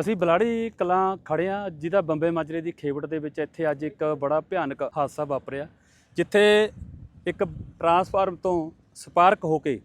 ਅਸੀਂ ਬਲਾੜੀ ਕਲਾਂ ਖੜਿਆ ਜਿਹਦਾ ਬੰਬੇ ਮਾਜਰੇ ਦੀ ਖੇਵੜ ਦੇ ਵਿੱਚ ਇੱਥੇ ਅੱਜ ਇੱਕ ਬੜਾ ਭਿਆਨਕ ਹਾਦਸਾ ਵਾਪਰਿਆ, ਜਿੱਥੇ ਇੱਕ ਟਰਾਂਸਫਾਰਮ ਤੋਂ ਸਪਾਰਕ ਹੋ ਕੇ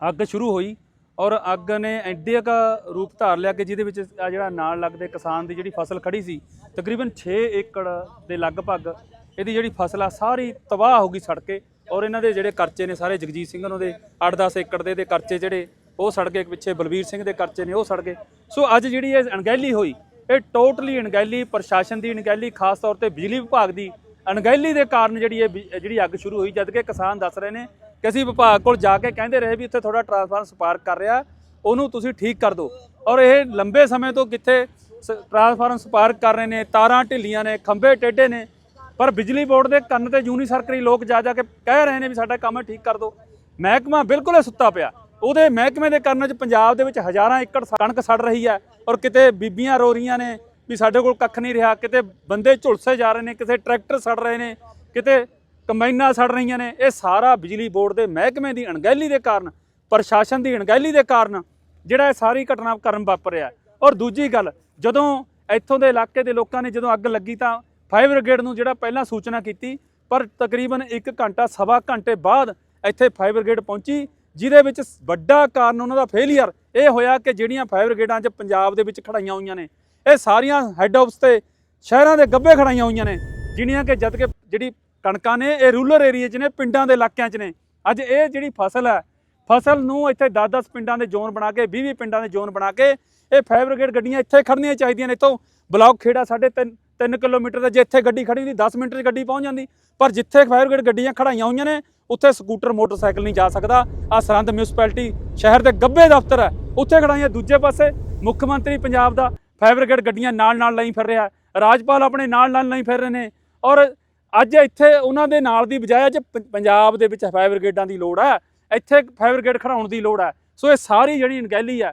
ਅੱਗ ਸ਼ੁਰੂ ਹੋਈ ਔਰ ਅੱਗ ਨੇ ਐਡੇ ਕਾ ਰੂਪ ਧਾਰ ਲਿਆ ਕਿ ਜਿਹਦੇ ਵਿੱਚ ਆ ਜਿਹੜਾ ਨਾਲ ਲੱਗਦੇ ਕਿਸਾਨ ਦੀ ਜਿਹੜੀ ਫਸਲ ਖੜੀ ਸੀ, ਤਕਰੀਬਨ 6 ਏਕੜ ਦੇ ਲਗਭਗ ਇਹਦੀ ਜਿਹੜੀ ਫਸਲ ਆ, ਸਾਰੀ ਤਬਾਹ ਹੋ ਗਈ ਸੜ ਕੇ ਔਰ ਇਹਨਾਂ ਦੇ ਜਿਹੜੇ ਕਰਚੇ ਨੇ ਸਾਰੇ ਜਗਜੀਤ ਸਿੰਘ ਉਹਨਾਂ ਦੇ 8-10 ਏਕੜ ਦੇ ਦੇ ਕਰਚੇ ਜਿਹੜੇ ਉਹ ਸੜ ਗਏ ਪਿੱਛੇ ਬਲਵੀਰ ਸਿੰਘ ਦੇ ਕਰਚੇ ਨੇ, ਉਹ ਸੜ ਗਏ। ਸੋ ਅੱਜ ਜਿਹੜੀ ਇਹ ਅਣਗਹਿਲੀ ਹੋਈ, ਇਹ ਟੋਟਲੀ ਅਣਗਹਿਲੀ ਪ੍ਰਸ਼ਾਸਨ ਦੀ ਅਣਗਹਿਲੀ, ਖਾਸ ਤੌਰ ਤੇ ਬਿਜਲੀ ਵਿਭਾਗ ਦੀ ਅਣਗਹਿਲੀ ਦੇ ਕਾਰਨ ਜਿਹੜੀ ਇਹ ਬਿ- ਜਿਹੜੀ ਅੱਗ ਸ਼ੁਰੂ ਹੋਈ, ਜਦ ਕਿ ਕਿਸਾਨ ਦੱਸ ਰਹੇ ਨੇ ਕਿ ਅਸੀਂ ਵਿਭਾਗ ਕੋਲ ਜਾ ਕੇ ਕਹਿੰਦੇ ਰਹੇ ਵੀ ਇੱਥੇ ਤੁਹਾਡਾ ਟਰਾਂਸਫਾਰਮ ਸਪਾਰਕ ਕਰ ਰਿਹਾ, ਉਹਨੂੰ ਤੁਸੀਂ ਠੀਕ ਕਰ ਦਿਓ। ਔਰ ਇਹ ਲੰਬੇ ਸਮੇਂ ਤੋਂ ਕਿੱਥੇ ਸ- ਟਰਾਂਸਫਾਰਮ ਸਪਾਰਕ ਕਰ ਰਹੇ ਨੇ, ਤਾਰਾਂ ਢਿੱਲੀਆਂ ਨੇ, ਖੰਭੇ ਟੇਢੇ ਨੇ, ਪਰ ਬਿਜਲੀ ਬੋਰਡ ਦੇ ਕੰਨ ਤੇ ਯੂਨੀ ਸਰਕਰੀ ਲੋਕ ਜਾ ਜਾ ਕੇ ਕਹਿ ਰਹੇ ਨੇ ਵੀ ਸਾਡਾ ਕੰਮ ਠੀਕ ਕਰ ਦਿਓ। ਮਹਿਕਮਾ ਬਿਲਕੁਲ ਹੀ ਸੁੱਤਾ ਪਿਆ। ਉਹਦੇ ਮਹਿਕਮੇ ਦੇ ਕਾਰਨ ਚ ਪੰਜਾਬ ਦੇ ਵਿੱਚ ਹਜ਼ਾਰਾਂ ਏਕੜ ਕਣਕ ਸੜ ਰਹੀ ਹੈ ਔਰ ਕਿਤੇ ਬੀਬੀਆਂ ਰੋ ਰਹੀਆਂ ਨੇ ਵੀ ਸਾਡੇ ਕੋਲ ਕੱਖ ਨਹੀਂ ਰਿਹਾ, ਕਿਤੇ ਬੰਦੇ ਝੁਲਸੇ ਜਾ ਰਹੇ ਨੇ, ਕਿਤੇ ਟਰੈਕਟਰ ਸੜ ਰਹੇ ਨੇ, ਕਿਤੇ ਕੰਬਾਈਨਾਂ ਸੜ ਰਹੀਆਂ ਨੇ। ਇਹ ਸਾਰਾ ਬਿਜਲੀ ਬੋਰਡ ਦੇ ਮਹਿਕਮੇ ਦੀ ਅਣਗਹਿਲੀ ਦੇ ਕਾਰਨ, ਪ੍ਰਸ਼ਾਸਨ ਦੀ ਅਣਗਹਿਲੀ ਦੇ ਕਾਰਨ ਜਿਹੜਾ ਇਹ ਸਾਰੀ ਘਟਨਾ ਕਰਮ ਵਾਪਰਿਆ ਔਰ ਦੂਜੀ ਗੱਲ, ਜਦੋਂ ਇੱਥੋਂ ਦੇ ਇਲਾਕੇ ਦੇ ਲੋਕਾਂ ਨੇ ਜਦੋਂ ਅੱਗ ਲੱਗੀ ਤਾਂ ਫਾਇਰ ਬ੍ਰਿਗੇਡ ਨੂੰ ਜਿਹੜਾ ਪਹਿਲਾਂ ਸੂਚਨਾ ਕੀਤੀ, ਪਰ ਤਕਰੀਬਨ 1 ਘੰਟਾ, ਸਵਾ ਘੰਟੇ ਬਾਅਦ ਇੱਥੇ ਫਾਇਰ ਬ੍ਰਿਗੇਡ ਪਹੁੰਚੀ ਜਿਹਦੇ ਵਿੱਚ ਵੱਡਾ ਕਾਰਨ ਉਹਨਾਂ ਦਾ ਫੇਲਿਅਰ ਇਹ ਹੋਇਆ ਕਿ ਜਿਹੜੀਆਂ ਫਾਇਰ ਬ੍ਰਿਗੇਡਾਂ 'ਚ ਪੰਜਾਬ ਦੇ ਵਿੱਚ ਖੜਾਈਆਂ ਹੋਈਆਂ ਨੇ, ਇਹ ਸਾਰੀਆਂ ਹੈੱਡ ਆਫਿਸ ਤੇ ਸ਼ਹਿਰਾਂ ਦੇ ਗੱਬੇ ਖੜਾਈਆਂ ਹੋਈਆਂ ਨੇ, ਜਿਹੜੀਆਂ ਕਿ ਜਦ ਕਿ ਜਿਹੜੀ ਕਣਕਾਂ ਨੇ, ਇਹ ਰੂਰਲ ਏਰੀਆ 'ਚ ਨੇ, ਪਿੰਡਾਂ ਦੇ ਇਲਾਕਿਆਂ 'ਚ ਨੇ। ਅੱਜ ਇਹ ਜਿਹੜੀ ਫਸਲ ਹੈ, ਫਸਲ ਨੂੰ ਇੱਥੇ 10-10 ਪਿੰਡਾਂ ਦੇ ਜ਼ੋਨ ਬਣਾ ਕੇ 20-20 ਪਿੰਡਾਂ ਦੇ ਜ਼ੋਨ ਬਣਾ ਕੇ, ਇਹ ਫਾਇਰ ਬ੍ਰਿਗੇਡ ਗੱਡੀਆਂ ਇੱਥੇ ਖੜਨੀਆਂ ਚਾਹੀਦੀਆਂ ਨੇ। ਇੱਥੋਂ ਬਲਾਕ ਖੇੜਾ ਸਾਡੇ 3 3 ਕਿਲੋਮੀਟਰ ਦਾ ਜੇ ਇੱਥੇ ਗੱਡੀ ਖੜੀ ਹੁੰਦੀ 10 ਮਿੰਟ 'ਚ ਗੱਡੀ ਪਹੁੰਚ ਜਾਂਦੀ। ਪਰ ਜਿੱਥੇ ਫਾਇਰ ਬ੍ਰਿਗੇਡ ਗੱਡੀਆਂ ਖੜਾਈਆਂ ਹੋਈਆਂ ਨੇ, ਉੱਥੇ ਸਕੂਟਰ, ਮੋਟਰਸਾਈਕਲ ਨਹੀਂ ਜਾ ਸਕਦਾ। ਆ ਸਰਹੰਦ ਮਿਊਨਿਸਪੈਲਿਟੀ ਸ਼ਹਿਰ ਦੇ ਗੱਬੇ ਦਫ਼ਤਰ ਹੈ। ਉੱਥੇ ਖੜਾਈਆਂ ਦੂਜੇ ਪਾਸੇ ਮੁੱਖ ਮੰਤਰੀ ਪੰਜਾਬ ਦਾ ਫਾਇਰ ਬ੍ਰਿਗੇਡ ਗੱਡੀਆਂ ਨਾਲ ਨਾਲ ਲਈ ਫਿਰ ਰਿਹਾ ਰਾਜਪਾਲ ਆਪਣੇ ਨਾਲ ਨਾਲ ਲਈ ਫਿਰ ਰਹੇ ਨੇ। ਔਰ ਅੱਜ ਇੱਥੇ ਉਹਨਾਂ ਦੇ ਨਾਲ ਦੀ ਬਜਾਏ ਅੱਜ ਪ- ਪੰਜਾਬ ਦੇ ਵਿੱਚ ਫਾਇਰ ਬ੍ਰਿਗੇਡਾਂ ਦੀ ਲੋੜ ਹੈ। ਇੱਥੇ ਫਾਇਰ ਬ੍ਰਿਗੇਡ ਖੜਾਉਣ ਦੀ ਲੋੜ ਹੈ। ਸੋ ਇਹ ਸਾਰੀ ਜਿਹੜੀ ਅਣਗਹਿਲੀ ਹੈ,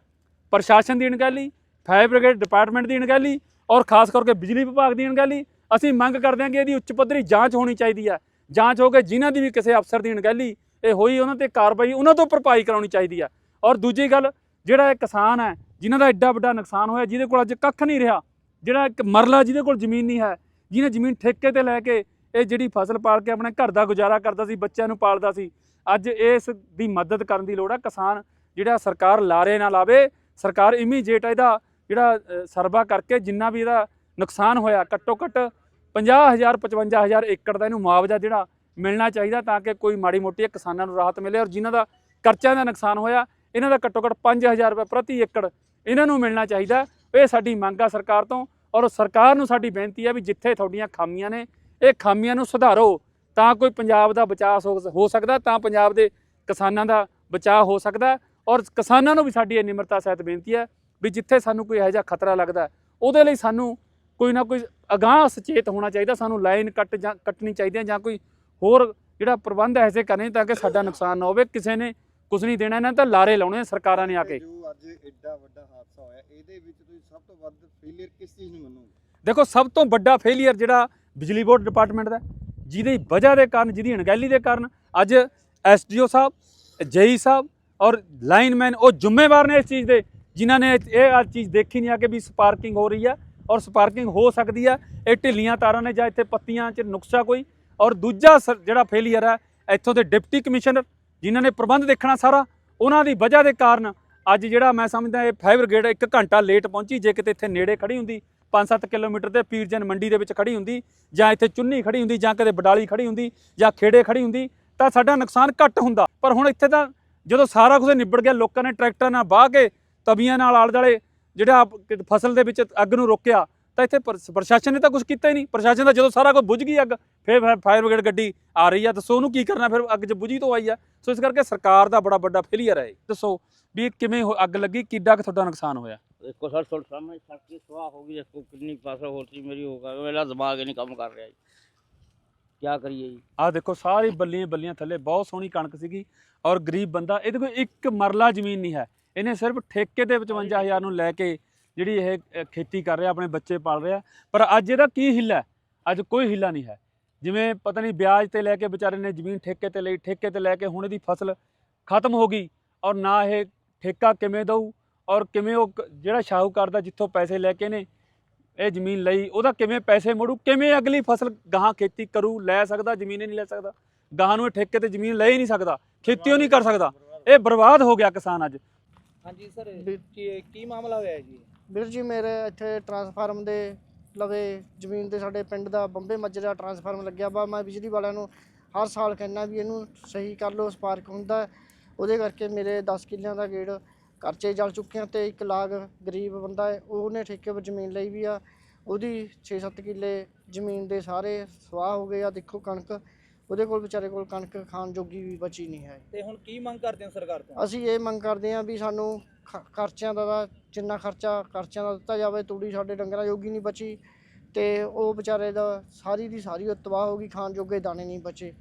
ਪ੍ਰਸ਼ਾਸਨ ਦੀ ਅਣਗਹਿਲੀ, ਫਾਇਰ ਬ੍ਰਿਗੇਡ ਡਿਪਾਰਟਮੈਂਟ ਦੀ ਅਣਗਹਿਲੀ ਔਰ ਖਾਸ ਕਰਕੇ ਬਿਜਲੀ ਵਿਭਾਗ ਦੀ ਅਣਗਹਿਲੀ, ਅਸੀਂ ਮੰਗ ਕਰਦੇ ਹਾਂ ਕਿ ਇਹਦੀ ਉੱਚ ਪੱਧਰੀ ਜਾਂਚ ਹੋਣੀ ਚਾਹੀਦੀ ਹੈ। ਜਾਂਚ ਹੋ ਕੇ ਜਿਨ੍ਹਾਂ ਦੀ ਵੀ ਕਿਸੇ ਅਫਸਰ ਦੀ ਅਣਗਹਿਲੀ, ਇਹ ਹੋਈ ਉਹਨਾਂ ਤੇ ਕਾਰਵਾਈ ਉਹਨਾਂ ਤੋਂ ਭਰਪਾਈ ਕਰਾਉਣੀ ਚਾਹੀਦੀ ਹੈ। ਔਰ ਦੂਜੀ ਗੱਲ, ਜਿਹੜਾ ਇਹ ਕਿਸਾਨ ਹੈ, ਜਿਨ੍ਹਾਂ ਦਾ ਐਡਾ ਵੱਡਾ ਨੁਕਸਾਨ ਹੋਇਆ, ਜਿਹਦੇ ਕੋਲ ਅੱਜ ਕੱਖ ਨਹੀਂ ਰਿਹਾ, ਜਿਹੜਾ ਇੱਕ ਮਰਲਾ ਜਿਹਦੇ ਕੋਲ ਜ਼ਮੀਨ ਨਹੀਂ ਹੈ, ਜਿਹਨੇ ਜ਼ਮੀਨ ਠੇਕੇ ਤੇ ਲੈ ਕੇ ਇਹ ਜਿਹੜੀ ਫਸਲ ਪਾਲ ਕੇ ਆਪਣੇ ਘਰ ਦਾ ਗੁਜ਼ਾਰਾ ਕਰਦਾ ਸੀ, ਬੱਚਿਆਂ ਨੂੰ ਪਾਲਦਾ ਸੀ, ਅੱਜ ਇਸ ਦੀ ਮਦਦ ਕਰਨ ਦੀ ਲੋੜ ਹੈ। ਕਿਸਾਨ ਜਿਹੜਾ ਸਰਕਾਰ ਲਾਰੇ ਨਾ ਲਾਵੇ, ਸਰਕਾਰ ਇਮੀਡੀਏਟ ਇਹਦਾ ਜਿਹੜਾ ਅ, ਸਰਵਾ ਕਰਕੇ ਜਿੰਨਾ ਵੀ ਇਹਦਾ ਨੁਕਸਾਨ ਹੋਇਆ ਘੱਟੋ ਘੱਟ 50000 55000 ਏਕੜ ਦਾ ਇਹਨੂੰ ਮੁਆਵਜ਼ਾ ਜਿਹੜਾ ਮਿਲਣਾ ਚਾਹੀਦਾ ਤਾਂ ਕਿ ਕੋਈ ਮਾੜੀ ਮੋਟੀ ਕਿਸਾਨਾਂ ਨੂੰ ਰਾਹਤ ਮਿਲੇ ਔਰ ਜਿਨ੍ਹਾਂ ਦਾ ਕਰਜ਼ਿਆਂ ਦਾ ਨੁਕਸਾਨ ਹੋਇਆ ਇਹਨਾਂ ਦਾ ਘੱਟੋ ਘੱਟ 5000 ਰੁਪਏ ਪ੍ਰਤੀ ਏਕੜ ਇਹਨਾਂ ਨੂੰ ਮਿਲਣਾ ਚਾਹੀਦਾ। ਇਹ ਸਾਡੀ ਮੰਗ ਆ ਸਰਕਾਰ ਤੋਂ ਔਰ ਸਰਕਾਰ ਨੂੰ ਸਾਡੀ ਬੇਨਤੀ ਹੈ ਵੀ ਜਿੱਥੇ ਤੁਹਾਡੀਆਂ ਖਾਮੀਆਂ ਨੇ ਇਹ ਖਾਮੀਆਂ ਨੂੰ ਸੁਧਾਰੋ ਤਾਂ ਕੋਈ ਪੰਜਾਬ ਦਾ ਬਚਾਅ ਹੋ ਹੋ ਸਕਦਾ ਤਾਂ ਪੰਜਾਬ ਦੇ ਕਿਸਾਨਾਂ ਦਾ ਬਚਾਅ ਹੋ ਸਕਦਾ ਔਰ ਕਿਸਾਨਾਂ ਨੂੰ ਵੀ ਸਾਡੀ ਇਹ ਨਿਮਰਤਾ ਸਹਿਤ ਬੇਨਤੀ ਹੈ ਵੀ ਜਿੱਥੇ ਸਾਨੂੰ ਕੋਈ ਇਹੋ ਜਿਹਾ ਖਤਰਾ ਲੱਗਦਾ ਉਹਦੇ ਲਈ ਸਾਨੂੰ ਕੋਈ ਨਾ ਕੋਈ ਅਗਾਂਹ ਸੁਚੇਤ ਹੋਣਾ ਚਾਹੀਦਾ ਸਾਨੂੰ ਲਾਈਨ ਕੱਟ ਜਾਂ ਕੱਟਣੀ ਚਾਹੀਦੀ ਹੈ ਜਾਂ ਕੋਈ ਹੋਰ ਜਿਹੜਾ ਪ੍ਰਬੰਧ ਐਸੇ ਕਰਨੇ ਤਾਂ ਕਿ ਸਾਡਾ ਨੁਕਸਾਨ ਨਾ ਹੋਵੇ। ਕਿਸੇ ਨੇ ਕੁਝ ਨਹੀਂ ਦੇਣਾ ਇਹਨਾਂ ਤਾਂ ਲਾਰੇ ਲਾਉਣੇ ਸਰਕਾਰਾਂ ਨੇ ਆ ਕੇ। ਜੋ ਅੱਜ ਐਡਾ ਵੱਡਾ ਹਾਦਸਾ ਹੋਇਆ ਇਹਦੇ ਵਿੱਚ ਤੁਸੀਂ ਸਭ ਤੋਂ ਵੱਧ ਫੇਲਿਅਰ ਕਿਸ ਚੀਜ਼ ਨੂੰ ਮੰਨੋਗੇ? ਦੇਖੋ ਸਭ ਤੋਂ ਵੱਡਾ ਫੇਲਿਅਰ ਜਿਹੜਾ ਬਿਜਲੀ ਬੋਰਡ ਡਿਪਾਰਟਮੈਂਟ ਦਾ ਜਿਹਦੀ ਵਜ੍ਹਾ ਦੇ ਕਾਰਨ ਜਿਹਦੀ ਅਣਗਹਿਲੀ ਦੇ ਕਾਰਨ ਅੱਜ ਐਸਡੀਓ ਸਾਹਿਬ ਜੇਈ ਸਾਹਿਬ ਔਰ ਲਾਈਨਮੈਨ ਉਹ ਜ਼ਿੰਮੇਵਾਰ ਨੇ ਇਸ ਚੀਜ਼ ਦੇ। ਜਿਨ੍ਹਾਂ ਨੇ ਇਹ ਆ ਚੀਜ਼ ਦੇਖੀ ਨਹੀਂ ਆ ਕਿ ਵੀ ਸਪਾਰਕਿੰਗ ਹੋ ਰਹੀ ਹੈ ਔਰ ਸਪਾਰਕਿੰਗ ਹੋ ਸਕਦੀ ਹੈ ਇਹ ਢਿੱਲੀਆਂ ਤਾਰਾਂ ਨੇ ਜਾਂ ਇੱਥੇ ਪੱਤੀਆਂ 'ਚ ਨੁਕਸਾ ਕੋਈ। ਔਰ ਦੂਜਾ ਸ- ਜਿਹੜਾ ਫੇਲੀਅਰ ਹੈ ਇੱਥੋਂ ਦੇ ਡਿਪਟੀ ਕਮਿਸ਼ਨਰ, ਜਿਨ੍ਹਾਂ ਨੇ ਪ੍ਰਬੰਧ ਦੇਖਣਾ ਸਾਰਾ, ਉਹਨਾਂ ਦੀ ਵਜ੍ਹਾ ਦੇ ਕਾਰਨ ਅੱਜ ਜਿਹੜਾ ਮੈਂ ਸਮਝਦਾ ਇਹ ਫਾਇਰ ਬ੍ਰਿਗੇਡ ਇੱਕ ਘੰਟਾ ਲੇਟ ਪਹੁੰਚੀ, ਜੇ ਕਿਤੇ ਇੱਥੇ ਨੇੜੇ ਖੜੀ ਹੁੰਦੀ 5-7 ਕਿਲੋਮੀਟਰ ਤੇ ਪੀਰਜਨ ਮੰਡੀ ਦੇ ਵਿੱਚ ਖੜੀ ਹੁੰਦੀ, ਜਾਂ ਇੱਥੇ ਚੁੰਨੀ ਖੜੀ ਹੁੰਦੀ, ਜਾਂ ਕਦੇ ਬਡਾਲੀ ਖੜੀ ਹੁੰਦੀ, ਜਾਂ ਖੇੜੇ ਖੜੀ ਹੁੰਦੀ, ਤਾਂ ਸਾਡਾ ਨੁਕਸਾਨ ਘੱਟ ਹੁੰਦਾ। ਪਰ ਹੁਣ ਇੱਥੇ ਤਾਂ ਜਦੋਂ ਸਾਰਾ ਕੁਝ ਨਿਬੜ ਗਿਆ, ਲੋਕਾਂ ਨੇ ਟਰੈਕਟਰ ਨਾਲ ਵਾਹ ਕੇ ਤਵੀਆਂ ਨਾਲ ਆਲੇ ਦੁਆਲੇ ਜਿਹੜਾ ਫਸਲ ਦੇ ਵਿੱਚ ਅੱਗ ਨੂੰ ਰੋਕਿਆ ਤਾਂ ਇੱਥੇ ਪਰ- ਪ੍ਰਸ਼ਾਸਨ ਨੇ ਤਾਂ ਕੁਝ ਕੀਤਾ ਹੀ ਨਹੀਂ। ਪ੍ਰਸ਼ਾਸਨ ਦਾ ਜਦੋਂ ਸਾਰਾ ਕੁਝ ਬੁਝ ਗਈ ਅੱਗ ਫਿਰ ਫਾਇਰ ਬ੍ਰਿਗੇਡ ਗੱਡੀ ਆ ਰਹੀ ਆ ਦੱਸੋ ਉਹਨੂੰ ਕੀ ਕਰਨਾ ਫਿਰ ਅੱਗ 'ਚ ਬੁਝੀ ਤੋਂ ਆਈ ਆ। ਸੋ ਇਸ ਕਰਕੇ ਸਰਕਾਰ ਦਾ ਬੜਾ ਵੱਡਾ ਫੇਲਿਅਰ ਹੈ। ਦੱਸੋ ਵੀ ਕਿਵੇਂ ਅੱਗ ਲੱਗੀ ਕਿੱਡਾ ਕੁ ਤੁਹਾਡਾ ਨੁਕਸਾਨ ਹੋਇਆ? ਦੇਖੋ ਸਰ ਤੁਹਾਡੇ ਸਾਹਮਣੇ ਸੜਕ ਦੀ ਸਵਾਹ ਹੋ ਗਈ ਦੇਖੋ ਕਿੰਨੀ ਫਸਲ ਹੋਤੀ ਮੇਰੀ ਹੋ ਗਿਆ ਮੇਰਾ ਦਿਮਾਗ ਹੀ ਨਹੀਂ ਕੰਮ ਕਰ ਰਿਹਾ ਜੀ। ਕੀ ਕਰੀਏ ਜੀ? ਆਹ ਦੇਖੋ ਸਾਰੀ ਬੱਲੀਆਂ ਬੱਲੀਆਂ ਥੱਲੇ ਬਹੁਤ ਸੋਹਣੀ ਕਣਕ ਸੀਗੀ ਔਰ ਗਰੀਬ ਬੰਦਾ ਇਹਦੇ ਕੋਲ ਇੱਕ ਮਰਲਾ ਜ਼ਮੀਨ ਨਹੀਂ ਹੈ। ਇਹਨੇ ਸਿਰਫ ਠੇਕੇ ਤੇ 55000 ਨੂੰ ਲੈ ਕੇ ਜਿਹੜੀ ਇਹ ਖੇਤੀ ਕਰ ਰਿਹਾ, ਆਪਣੇ ਬੱਚੇ ਪਾਲ ਰਿਹਾ। ਪਰ ਅੱਜ ਇਹਦਾ ਕੀ ਹਿੱਲਾ ਅੱਜ ਕੋਈ ਹਿੱਲਾ ਨਹੀਂ ਹੈ। ਜਿਵੇਂ ਪਤਾ ਨਹੀਂ ਵਿਆਜ ਤੇ ਲੈ ਕੇ ਵਿਚਾਰੇ ਨੇ ਜ਼ਮੀਨ ਠੇਕੇ ਤੇ ਲਈ, ਠੇਕੇ ਤੇ ਲੈ ਕੇ ਹੁਣ ਇਹਦੀ ਫਸਲ ਖਤਮ ਹੋ ਗਈ ਔਰ ਨਾ ਇਹ ਠੇਕਾ ਕਿਵੇਂ ਦਊ ਔਰ ਕਿਵੇਂ ਉਹ ਕ- ਜਿਹੜਾ ਸ਼ਾਹੂਕਾਰ ਦਾ ਜਿੱਥੋਂ ਪੈਸੇ ਲੈ ਕੇ ਨੇ ਇਹ ਜ਼ਮੀਨ ਲਈ, ਉਹਦਾ ਕਿਵੇਂ ਪੈਸੇ ਮੋੜੂ, ਕਿਵੇਂ ਅਗਲੀ ਫਸਲ ਗਾਹਾਂ ਖੇਤੀ ਕਰੂ, ਲੈ ਸਕਦਾ, ਜ਼ਮੀਨ ਹੀ ਨਹੀਂ ਲੈ ਸਕਦਾ। ਗਾਹਾਂ ਨੂੰ ਇਹ ਠੇਕੇ ਤੇ ਜ਼ਮੀਨ ਲੈ ਹੀ ਨਹੀਂ ਸਕਦਾ, ਖੇਤੀ ਉਹ ਨਹੀਂ ਕਰ ਸਕਦਾ। ਇਹ ਬਰਬਾਦ ਹੋ ਗਿਆ ਕਿਸਾਨ ਅੱਜ। ਹਾਂਜੀ ਸਰ ਵੀ- ਕੀ ਕੀ ਮਾਮਲਾ ਹੋਇਆ ਜੀ? ਵੀਰ ਜੀ ਮੇਰੇ ਇੱਥੇ ਟਰਾਂਸਫਾਰਮ ਦੇ ਲਵੇ ਜ਼ਮੀਨ ਤੇ ਸਾਡੇ ਪਿੰਡ ਦਾ ਬੰਬੇ ਮੱਜਰਾ ਟਰਾਂਸਫਾਰਮ ਲੱਗਿਆ ਵਾ। ਮੈਂ ਬਿਜਲੀ ਵਾਲਿਆਂ ਨੂੰ ਹਰ ਸਾਲ ਕਹਿੰਦਾ ਵੀ ਇਹਨੂੰ ਸਹੀ ਕਰ ਲਓ ਸਪਾਰਕ ਹੁੰਦਾ। ਹੈ। ਉਹਦੇ ਕਰਕੇ ਮੇਰੇ 10 ਕਿੱਲਿਆਂ ਦਾ ਗੇੜ ਕਰਚੇ ਜਲ ਚੁੱਕੇ ਆ ਤੇ ਇੱਕ ਲਾਗ ਗਰੀਬ ਬੰਦਾ ਹੈ ਉਹਨੇ ਠੇਕੇ 'ਤੇ ਜ਼ਮੀਨ ਲਈ ਵੀ ਆ। ਉਹਦੀ 6-7 ਕਿੱਲੇ ਜ਼ਮੀਨ ਦੇ ਸਾਰੇ ਸਵਾਹ ਹੋ ਗਏ ਆ। ਦੇਖੋ ਕਣਕ ਉਹਦੇ ਕੋਲ ਵਿਚਾਰੇ ਕੋਲ ਕਣਕ ਖਾਣ ਜੋਗੀ ਵੀ ਬਚੀ ਨਹੀਂ ਹੈ। ਤੇ ਹੁਣ ਕੀ ਮੰਗ ਕਰਦੇ ਹੋ ਸਰਕਾਰ ਤੋਂ? ਅਸੀਂ ਇਹ ਮੰਗ ਕਰਦੇ ਹਾਂ ਵੀ ਸਾਨੂੰ ਖ- ਖਰਚਿਆਂ ਦਾ ਤਾਂ ਜਿੰਨਾ ਖਰਚਾ ਖਰਚਿਆਂ ਦਾ ਦਿੱਤਾ ਜਾਵੇ ਤੂੜੀ ਸਾਡੇ ਡੰਗਰਾਂ ਜੋਗੀ ਨਹੀਂ ਬਚੀ ਤੇ ਉਹ ਵਿਚਾਰੇ ਦਾ ਸਾਰੀ ਦੀ ਸਾਰੀ ਉਹ ਤਬਾਹ ਹੋ ਗਈ ਖਾਣ ਜੋਗੇ ਦਾਣੇ ਨਹੀਂ ਬਚੇ।